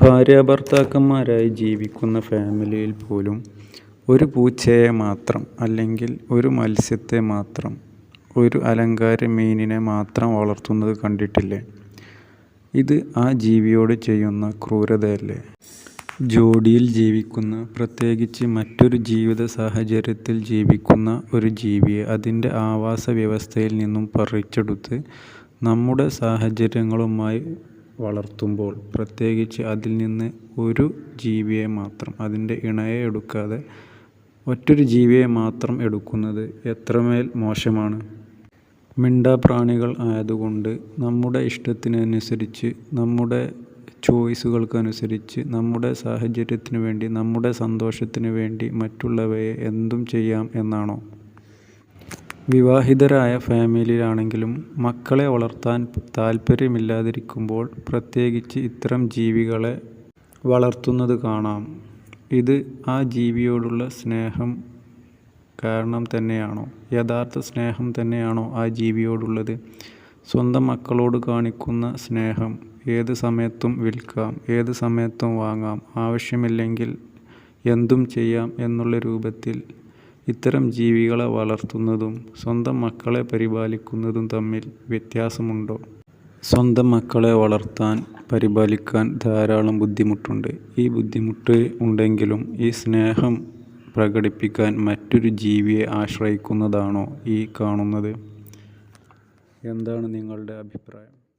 ഭാര്യാഭർത്താക്കന്മാരായി ജീവിക്കുന്ന ഫാമിലിയിൽ പോലും ഒരു പൂച്ചയെ മാത്രം അല്ലെങ്കിൽ ഒരു മത്സ്യത്തെ മാത്രം ഒരു അലങ്കാര മീനിനെ മാത്രം വളർത്തുന്നത് കണ്ടിട്ടില്ലേ? ഇത് ആ ജീവിയോട് ചെയ്യുന്ന ക്രൂരതയല്ലേ? ജോഡിയിൽ ജീവിക്കുന്ന പ്രത്യേകിച്ച് മറ്റൊരു ജീവിത സാഹചര്യത്തിൽ ജീവിക്കുന്ന ഒരു ജീവിയെ അതിന്റെ ആവാസ വ്യവസ്ഥയിൽ നിന്നും പറിച്ചെടുത്ത് നമ്മുടെ സാഹചര്യങ്ങളുമായി വളർത്തുമ്പോൾ പ്രത്യേകിച്ച് അതിൽ നിന്ന് ഒരു ജീവിയെ മാത്രം അതിന്റെ ഇണയെ എടുക്കാതെ മറ്റൊരു ജീവിയെ മാത്രം എടുക്കുന്നത് എത്രമേൽ മോശമാണ്? മിണ്ടാപ്രാണികൾ ആയതുകൊണ്ട് നമ്മുടെ ഇഷ്ടത്തിനനുസരിച്ച് നമ്മുടെ ചോയ്സുകൾക്കനുസരിച്ച് നമ്മുടെ സാഹചര്യത്തിന് വേണ്ടി നമ്മുടെ സന്തോഷത്തിന് വേണ്ടി മറ്റുള്ളവയെ എന്തും ചെയ്യാം എന്നാണോ? വിവാഹിതരായ ഫാമിലിയിലാണെങ്കിലും മക്കളെ വളർത്താൻ താല്പര്യമില്ലാതിരിക്കുമ്പോൾ പ്രത്യേകിച്ച് ഇത്തരം ജീവികളെ വളർത്തുന്നത് കാണാം. ഇത് ആ ജീവിയോടുള്ള സ്നേഹം കാരണം തന്നെയാണോ? യഥാർത്ഥ സ്നേഹം തന്നെയാണോ ആ ജീവിയോടുള്ളത്? സ്വന്തം മക്കളോട് കാണിക്കുന്ന സ്നേഹം ഏത് സമയത്തും വിൽക്കാം ഏത് സമയത്തും വാങ്ങാം ആവശ്യമില്ലെങ്കിൽ എന്തും ചെയ്യാം എന്നുള്ള രൂപത്തിൽ ഇത്തരം ജീവികളെ വളർത്തുന്നതും സ്വന്തം മക്കളെ പരിപാലിക്കുന്നതും തമ്മിൽ വ്യത്യാസമുണ്ടോ? സ്വന്തം മക്കളെ വളർത്താൻ പരിപാലിക്കാൻ ധാരാളം ബുദ്ധിമുട്ടുണ്ട്. ഈ ബുദ്ധിമുട്ട് ഉണ്ടെങ്കിലും ഈ സ്നേഹം പ്രകടിപ്പിക്കാൻ മറ്റൊരു ജീവിയെ ആശ്രയിക്കുന്നതാണോ ഈ കാണുന്നത്? എന്താണ് നിങ്ങളുടെ അഭിപ്രായം?